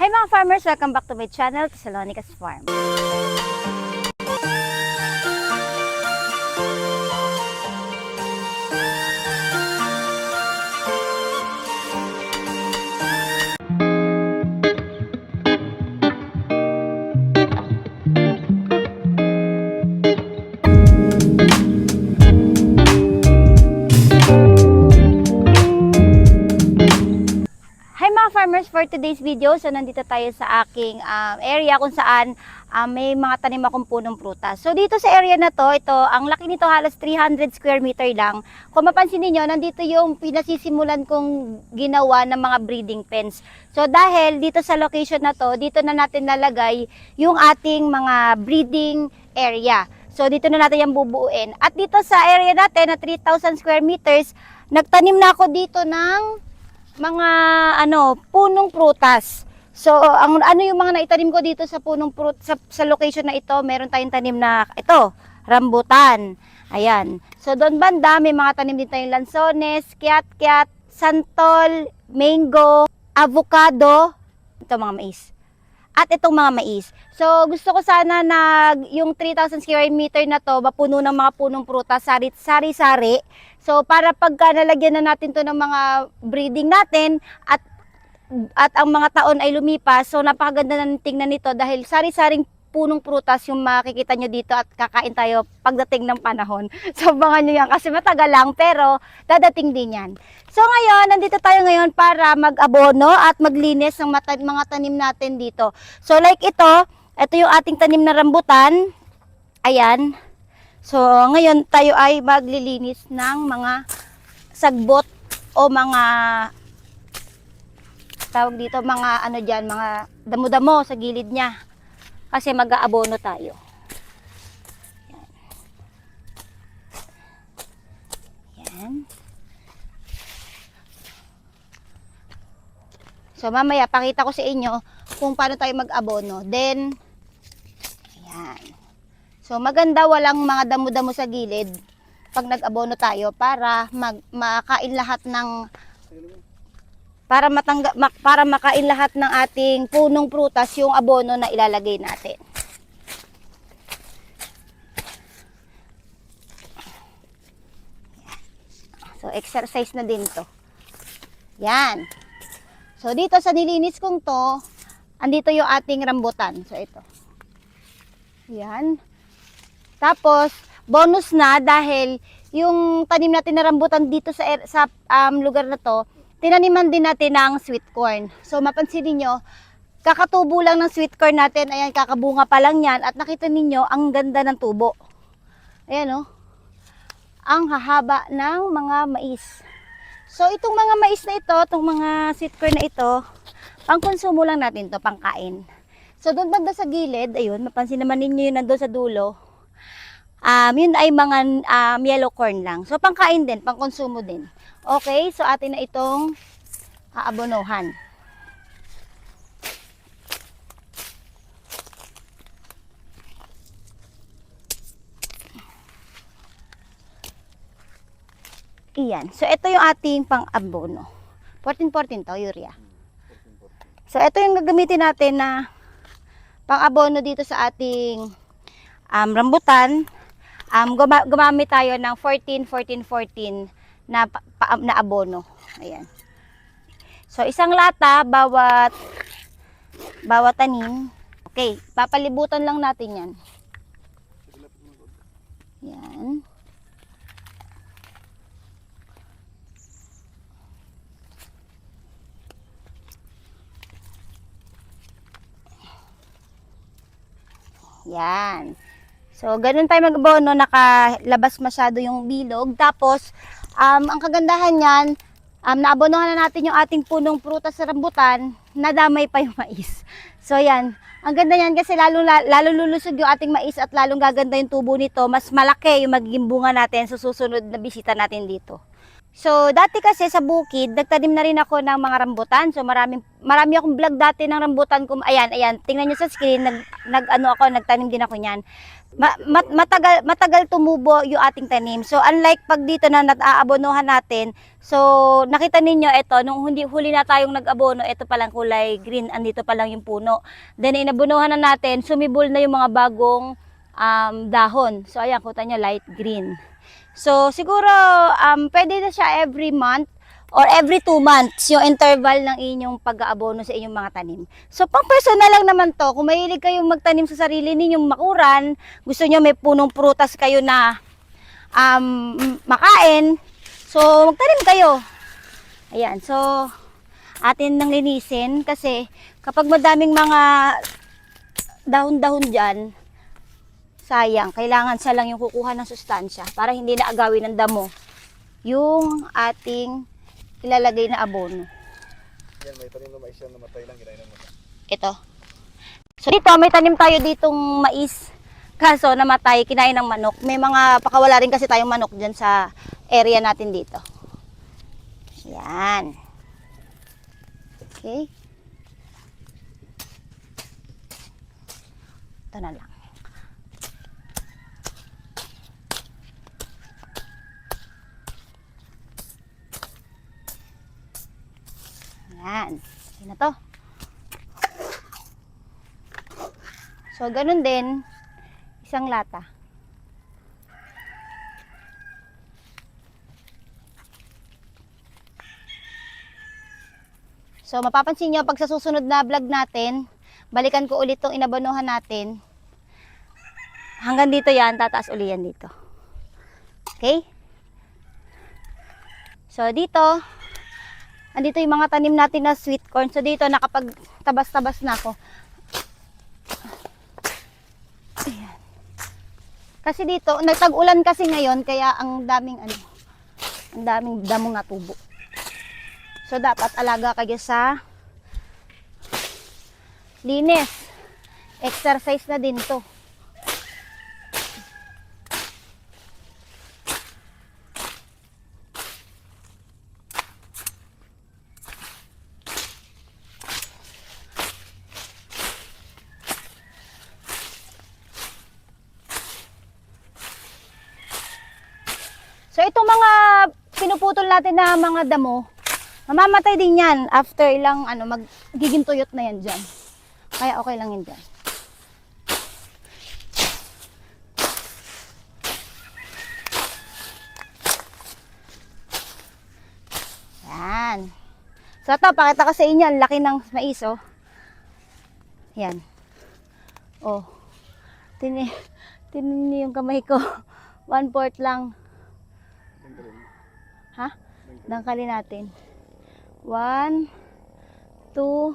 Hi mga farmers! Welcome back to my channel, Thessalonica's Farm. For today's video, so nandito tayo sa aking um, area kung saan um, may mga tanim akong punong prutas. So dito sa area na to, ito, ang laki nito halos 300 square meter lang. Kung mapansin niyo nandito yung pinasisimulan kong ginawa ng mga breeding pens. So dahil dito sa location na to, dito na natin nalagay yung ating mga breeding area. So dito na natin yung bubuuin. At dito sa area natin na 3,000 square meters, nagtanim na ako dito ng mga ano, punong prutas. So, ang ano yung mga naitanim ko dito sa punong prut sa, sa location na ito, meron tayong tanim na ito, rambutan. Ayan. So, doon banda may mga tanim din tayong lansones, kiat-kiat, santol, mango, avocado, ito mga mais. At itong mga mais. So, gusto ko sana na yung 3,000 square meter na to, mapuno ng mga punong prutas, sari- sari-sari. So, para pagka nalagyan na natin to ng mga breeding natin at at ang mga taon ay lumipas, so napakaganda ng tingnan nito dahil sari-saring punong prutas yung makikita nyo dito at kakain tayo pagdating ng panahon. So, abangan nyo yan kasi matagal lang pero dadating din yan. So, ngayon, nandito tayo ngayon para mag-abono at maglinis ng mga tanim natin dito. So, like ito, ito yung ating tanim na rambutan. Ayan. So, ngayon tayo ay maglilinis ng mga sagbot o mga tawag dito, mga ano diyan, mga damo-damo sa gilid niya. Kasi mag-aabono tayo. Yan. Yan. So, mamaya, pakita ko sa inyo kung paano tayo mag-abono. Then, ayan. So maganda walang mga damo-damo sa gilid pag nag-abono tayo para mag makain lahat ng para matangga mak- para makain lahat ng ating punong prutas yung abono na ilalagay natin. So exercise na din to. Yan. So dito sa nilinis kong to, andito yung ating rambutan. So ito. Yan. Tapos, bonus na dahil yung tanim natin na rambutan dito sa, er- sa um, lugar na to, tinaniman din natin ng sweet corn. So, mapansin niyo kakatubo lang ng sweet corn natin. Ayan, kakabunga pa lang yan. At nakita ninyo ang ganda ng tubo. Ayan, oh. Ang hahaba ng mga mais. So, itong mga mais na ito, itong mga sweet corn na ito, pangkonsumo lang natin to pangkain. So, doon banda sa gilid, ayun, mapansin naman ninyo yun nandun sa dulo. Um, yun ay mga um, yellow corn lang. So, pangkain din, pangkonsumo din. Okay, so atin na itong aabonohan. Iyan. So, ito yung ating pang-abono. 14-14 to, urea. So, ito yung gagamitin natin na pang-abono dito sa ating um, rambutan. Um, guma- gumamit tayo ng 14, 14, 14 na, pa- na abono. Ayan. So, isang lata bawat bawat tanim. Okay, papalibutan lang natin yan. Yan. Yan. So, ganun tayo mag-abono, nakalabas masyado yung bilog. Tapos, um, ang kagandahan niyan, um, naabonohan na natin yung ating punong prutas sa rambutan, nadamay pa yung mais. So, yan. Ang ganda niyan kasi lalong, lalong lulusog yung ating mais at lalong gaganda yung tubo nito. Mas malaki yung magiging bunga natin sa susunod na bisita natin dito. So, dati kasi sa bukid, nagtanim na rin ako ng mga rambutan. So, maraming, marami akong vlog dati ng rambutan. Kung, ayan, ayan, tingnan nyo sa screen, nag, nag, ano ako, nagtanim din ako niyan. Ma, mat- matagal, matagal tumubo yung ating tanim. So, unlike pag dito na nag-aabonohan natin, so, nakita ninyo, ito, nung hindi, huli na tayong nag-abono, ito palang kulay green, andito pa lang yung puno. Then, inabonohan na natin, sumibol na yung mga bagong um, dahon. So, ayan, kuta nyo, light green. So, siguro, um, pwede na siya every month or every two months yung interval ng inyong pag-aabono sa inyong mga tanim. So, pang personal lang naman to. Kung mahilig kayong magtanim sa sarili ninyong makuran, gusto nyo may punong prutas kayo na um, makain, so, magtanim kayo. Ayan, so, atin nang linisin kasi kapag madaming mga dahon-dahon dyan, sayang, kailangan siya lang yung kukuha ng sustansya para hindi na agawin ng damo yung ating ilalagay na abono. Yan, may tanim na mais yan, namatay lang, ginainan mo. Ito. So dito, may tanim tayo ditong mais. Kaso namatay, kinain ng manok. May mga pakawala rin kasi tayong manok dyan sa area natin dito. Yan. Okay. Ito na lang. Yan. Okay na to. So, ganun din, isang lata. So, mapapansin nyo, pag sa susunod na vlog natin, balikan ko ulit itong inabanuhan natin. Hanggang dito yan, tataas uli yan dito. Okay? So, dito, andito yung mga tanim natin na sweet corn. So, dito, nakapag-tabas-tabas na ako. Kasi dito, nagtag-ulan kasi ngayon, kaya ang daming ano, ang daming damo nga tubo. So, dapat alaga kayo sa linis. Exercise na din to. Itong mga pinuputol natin na mga damo, mamamatay din yan after ilang ano, magiging tuyot na yan dyan. Kaya okay lang yun dyan. Yan. So ito, pakita ko sa inyo, ang laki ng mais, oh. Yan. Oh. Tini, tinin yung kamay ko. One fourth lang. Ha? Dangkalin natin. One, two,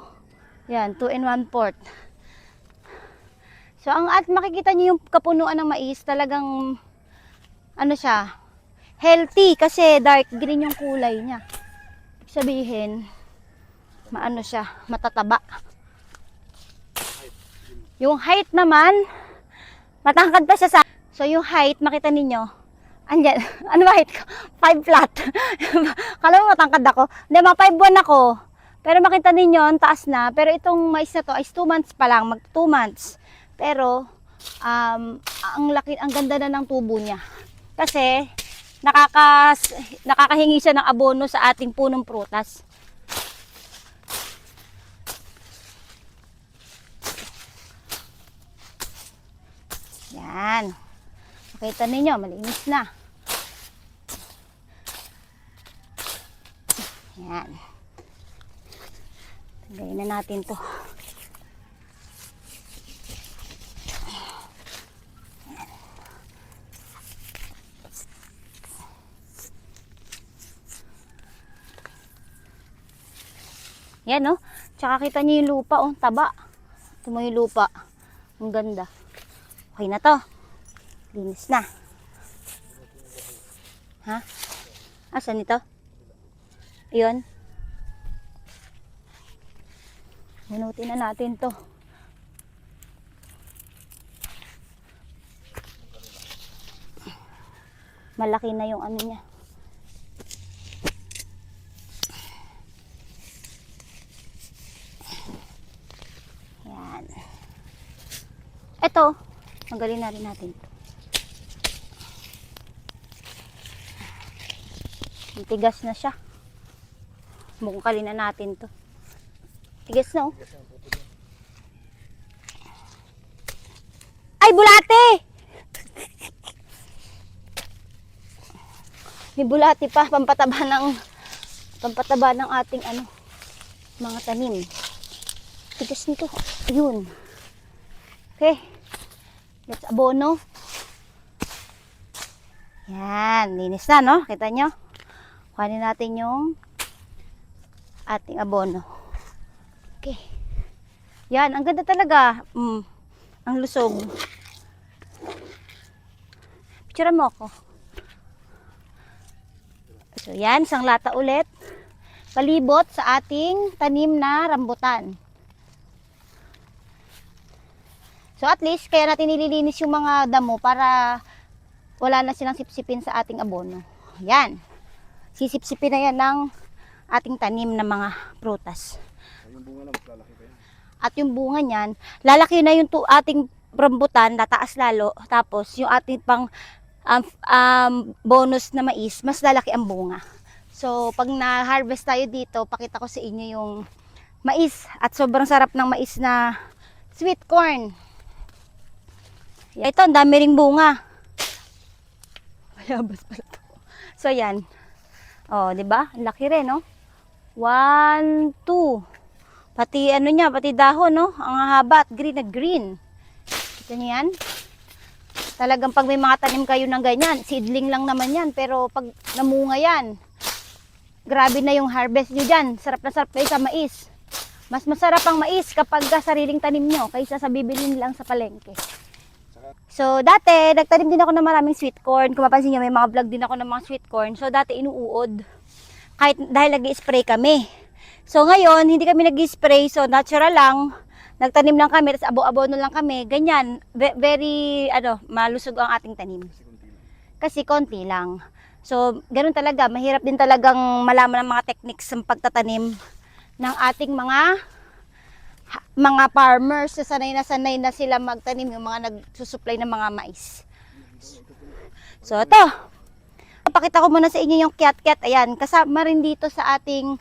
yan, two and one fourth. So, ang at makikita niyo yung kapunuan ng mais, talagang, ano siya, healthy kasi dark green yung kulay niya. Sabihin, maano siya, matataba. Yung height naman, matangkad pa siya sa... So, yung height, makita ninyo, andyan, ano ba height ko? 5 flat. Kala mo matangkad ako. Hindi, mga 5 1 ako. Pero makita ninyo, ang taas na. Pero itong mais na to ay 2 months pa lang, mag 2 months. Pero, um, ang laki, ang ganda na ng tubo niya. Kasi, nakakas, nakakahingi siya ng abono sa ating punong prutas. Yan. Makita ninyo, malinis na. Yan. Tagayin na natin to. Yan, no? Tsaka kita niyo yung lupa, oh, taba. Ito mo yung lupa. Ang ganda. Okay na to. Linis na. Ha? Asan ito? Yun. Minuti na natin to. Malaki na yung ano niya. Yan. Ito, magaling na rin natin to. Matigas na siya. Bungkalin na natin to. Tigas na oh. Ay, bulate! May bulati pa, pampataba ng pampataba ng ating ano, mga tanim. Tigas nito. Ayun. Okay. Let's abono. Yan, linis na, no? Kita nyo? Kuhanin natin yung ating abono. Okay. Yan, ang ganda talaga. Mm, ang lusog. Picture mo ako. So yan, isang lata ulit. Palibot sa ating tanim na rambutan. So at least, kaya natin nililinis yung mga damo para wala na silang sipsipin sa ating abono. Yan. Sisipsipin na yan ng ating tanim na mga prutas. Ay, Yung bunga lang, lalaki pa yan. At yung bunga niyan, lalaki na yung ating rambutan, tataas lalo. Tapos yung ating pang um, um, bonus na mais, mas lalaki ang bunga. So, pag na-harvest tayo dito, pakita ko sa inyo yung mais. At sobrang sarap ng mais na sweet corn. Ito, ang dami ring bunga. Mayabas pala to. So, yan. Oh, di ba? Ang Laki rin, no? One, two. Pati ano niya, pati dahon, no? Ang haba at green na green. Kita niyo yan? Talagang pag may mga tanim kayo ng ganyan, seedling lang naman yan. Pero pag namunga yan, grabe na yung harvest nyo dyan. Sarap na sarap kayo sa mais. Mas masarap ang mais kapag ka sariling tanim nyo kaysa sa bibilin lang sa palengke. So, dati, nagtanim din ako ng maraming sweet corn. Kung mapansin nyo, may mga vlog din ako ng mga sweet corn. So, dati inuuod. Kahit dahil nag spray kami. So, ngayon, hindi kami nag spray So, natural lang. Nagtanim lang kami, tapos abo-abono lang kami. Ganyan. Ve- Very, ano, malusog ang ating tanim. Kasi konti lang. So, ganun talaga. Mahirap din talagang malaman ang mga techniques ng pagtatanim ng ating mga mga farmers na sanay na sanay na sila magtanim yung mga nagsusupply ng mga mais. So, ito. Pakita ko muna sa inyo yung kiat-kiat. Ayan, kasama rin dito sa ating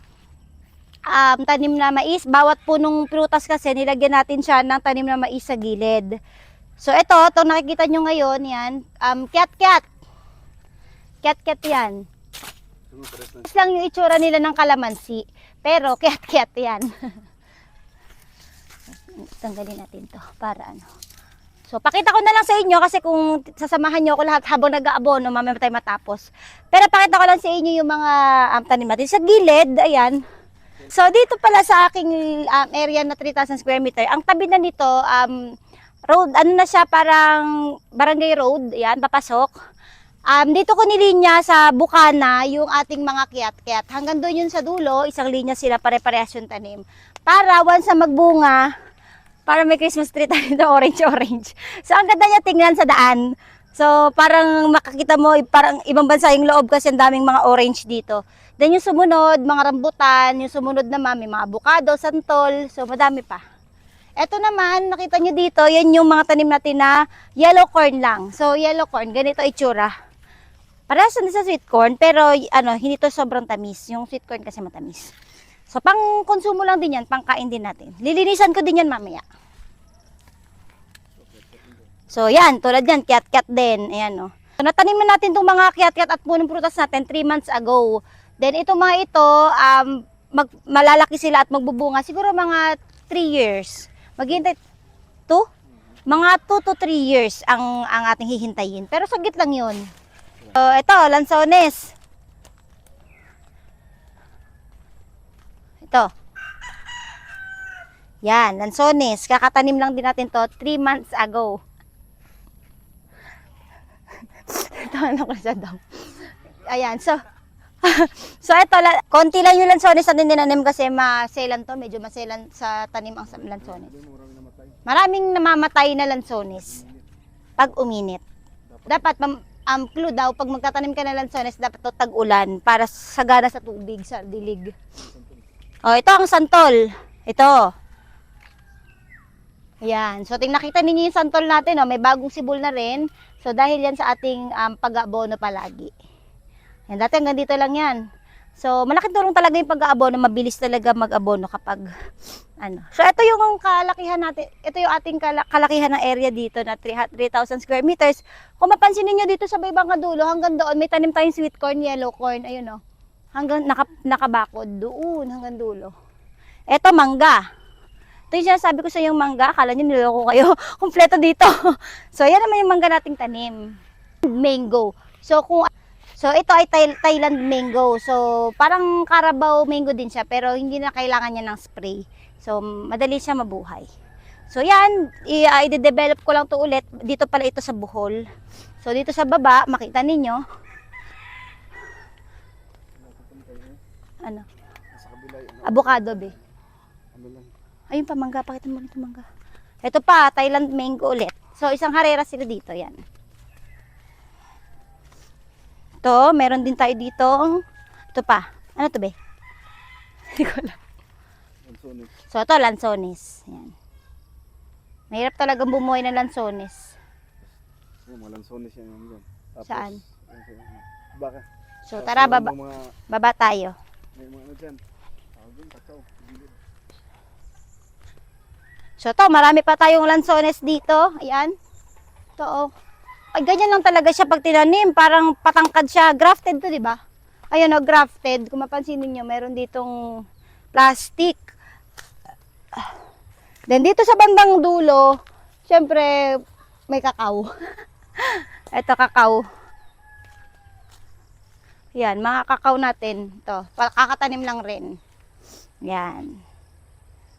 um, tanim na mais. Bawat punong prutas kasi nilagyan natin siya ng tanim na mais sa gilid. So, ito, itong nakikita nyo ngayon, yan, um, kiat-kiat. Kiat-kiat yan. Is lang yung itsura nila ng kalamansi. Pero, kiat-kiat yan. Tanggalin natin to para ano. So, pakita ko na lang sa inyo kasi kung sasamahan nyo ako lahat habang nag-aabono, mamaya tayo matapos. Pero pakita ko lang sa inyo yung mga um, tanim natin. Sa gilid, ayan. So, dito pala sa aking um, area na 3,000 square meter, ang tabi na nito, um, road, ano na siya, parang barangay road, ayan, papasok. Um, dito ko nilinya sa Bukana yung ating mga kiat-kiat. Hanggang doon yun sa dulo, isang linya sila pare-parehas yung tanim. Para once na magbunga, para may Christmas tree tayo na orange-orange. So, ang ganda niya tingnan sa daan. So, parang makakita mo, parang ibang bansa yung loob kasi ang daming mga orange dito. Then yung sumunod, mga rambutan, yung sumunod naman, may mga avocado, santol, so madami pa. Ito naman, nakita nyo dito, yan yung mga tanim natin na yellow corn lang. So, yellow corn, ganito itsura. Din sa sweet corn, pero ano, hindi to sobrang tamis. Yung sweet corn kasi matamis. So, pang konsumo lang din yan, pang kain din natin. Lilinisan ko din yan mamaya. So, yan, tulad yan, kiat-kiat din. Ayan, no. So, natanim na natin itong mga kiat-kiat at punong prutas natin 3 months ago. Then, itong mga ito, um, mag, malalaki sila at magbubunga. Siguro mga 3 years. Maghintay, 2? Mga 2 to 3 years ang, ang ating hihintayin. Pero saglit lang yun. So, ito, lansones. Ito. Yan, lansones. Kakatanim lang din natin to 3 months ago. Tahan ako sa dam. Ayan, so, so ito, la- konti lang yung lansones natin dinanim kasi maselan to, medyo maselan sa tanim ang lansones. Maraming namamatay na lansones pag uminit. Dapat, um, clue daw, pag magtatanim ka ng lansones, dapat to tag-ulan para sagana sa tubig, sa dilig. Oh, ito ang santol. Ito. Ayan. So, ting nakita ninyo yung santol natin, oh, may bagong sibol na rin. So, dahil yan sa ating um, pag-aabono palagi. Yan, dati hanggang dito lang yan. So, malaking tulong talaga yung pag-aabono. Mabilis talaga mag-abono kapag, ano. So, ito yung kalakihan natin. Ito yung ating kala- kalakihan ng area dito na 3 3,000 square meters. Kung mapansin niyo dito sa may bangka dulo, hanggang doon, may tanim tayong sweet corn, yellow corn, ayun oh. Hanggang naka, nakabakod doon, hanggang dulo. Ito, mangga. Ito yung sinasabi ko sa yung mangga. Akala nyo niloko kayo. Kompleto dito. so, yan naman yung mangga nating tanim. Mango. So, kung So, ito ay Thai- Thailand mango. So, parang Carabao mango din siya, pero hindi na kailangan niya ng spray. So, madali siya mabuhay. So, yan, i- ah, i-develop ko lang to ulit. Dito pala ito sa Bohol. So, dito sa baba, makita ninyo. Ano? Sa kabila yun. Avocado, be. Ano lang. Ayun pa, mangga. Pakita mo ito, mangga. Ito pa, Thailand mango ulit. So, isang harera sila dito. Yan. Ito, meron din tayo dito. Ito pa. Ano to, be? Hindi ko alam. Sunog. So, ito, lansones. Yan. Mahirap talagang bumuhay ng lansones. Yung mga lansones yan doon. Tapos, Saan? yan Baka. So, tara, baba, baba tayo. May mga ano dyan. Tawag kakao. Gilid. So, to, marami pa tayong lansones dito. Ayan. Ito, oh. Ay, ganyan lang talaga siya pag tinanim. Parang patangkad siya. Grafted to, di ba? Ayun, oh, grafted. Kung mapansin niyo meron ditong plastic. Then, dito sa bandang dulo, syempre, may kakao. Ito, kakao. Yan, mga kakao natin. Pa- kakatanim lang rin. Yan.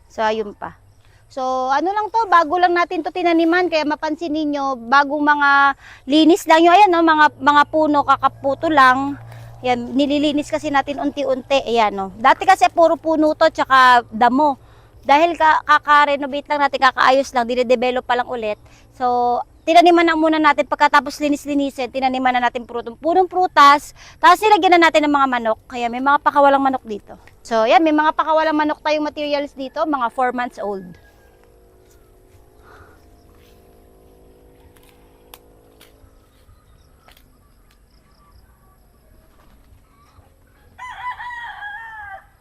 So, ayun pa. So, ano lang to, bago lang natin to tinaniman, kaya mapansin ninyo, bagong mga linis lang yun, ayan, no, mga, mga puno, kakaputo lang. Yan, nililinis kasi natin unti-unti, ayan, no. Dati kasi puro puno to, tsaka damo. Dahil ka, kaka-renovate lang natin, kakaayos lang, dinedevelop pa lang ulit. So, tinaniman na muna natin, pagkatapos linis-linisin, tinaniman na natin purutong punong prutas, tapos nilagyan na natin ng mga manok, kaya may mga pakawalang manok dito. So, yan, may mga pakawalang manok tayong materials dito, mga 4 months old.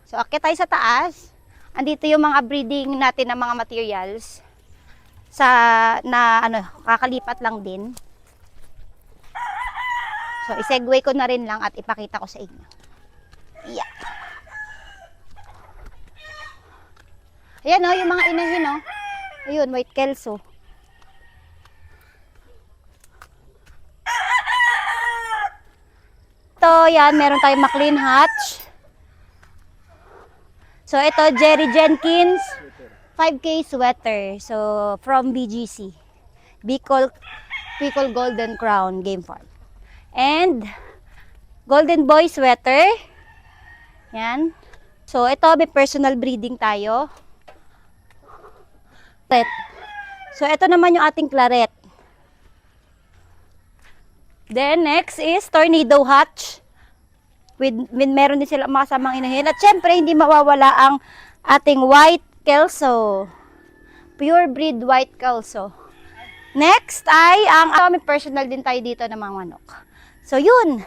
So, akit tayo sa taas. Andito yung mga breeding natin ng mga materials sa na ano, kakalipat lang din. So, isegue ko na rin lang at ipakita ko sa inyo. Yeah. Ayan oh, yung mga inahin oh. Ayun, white kelso. Ito, yan, meron tayong McLean Hatch. So, ito, Jerry Jenkins, 5K sweater. So, from BGC. Bicol, Bicol Golden Crown Game Farm. And, Golden Boy sweater. Yan. So, ito, may personal breeding tayo. Claret. So, ito naman yung ating claret. Then, next is Tornado Hatch. With, with meron din sila mga samang inahin. At syempre, hindi mawawala ang ating white kelso. Pure breed white kelso. Next ay ang may personal din tayo dito ng mga manok. So yun,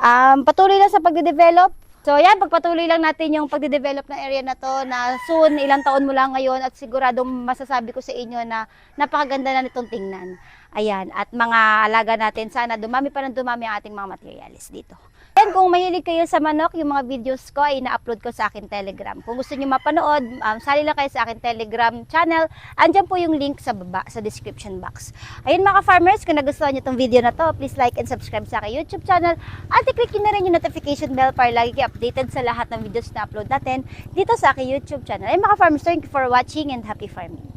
um, patuloy lang sa pagde-develop. So yan, pagpatuloy lang natin yung pagde-develop ng area na to na soon, ilang taon mo lang ngayon at siguradong masasabi ko sa inyo na napakaganda na nitong tingnan. Ayan, at mga alaga natin, sana dumami pa ng dumami ang ating mga materials dito. And kung mahilig kayo sa manok, yung mga videos ko ay ina-upload ko sa akin Telegram. Kung gusto niyo mapanood, um, sali lang kayo sa akin Telegram channel. Andyan po yung link sa baba, sa description box. Ayun mga farmers, kung nagustuhan niyo itong video na to, please like and subscribe sa aking YouTube channel. At i-click niyo na rin yung notification bell para lagi kayo updated sa lahat ng videos na upload natin dito sa aking YouTube channel. Ayun mga farmers, thank you for watching and happy farming.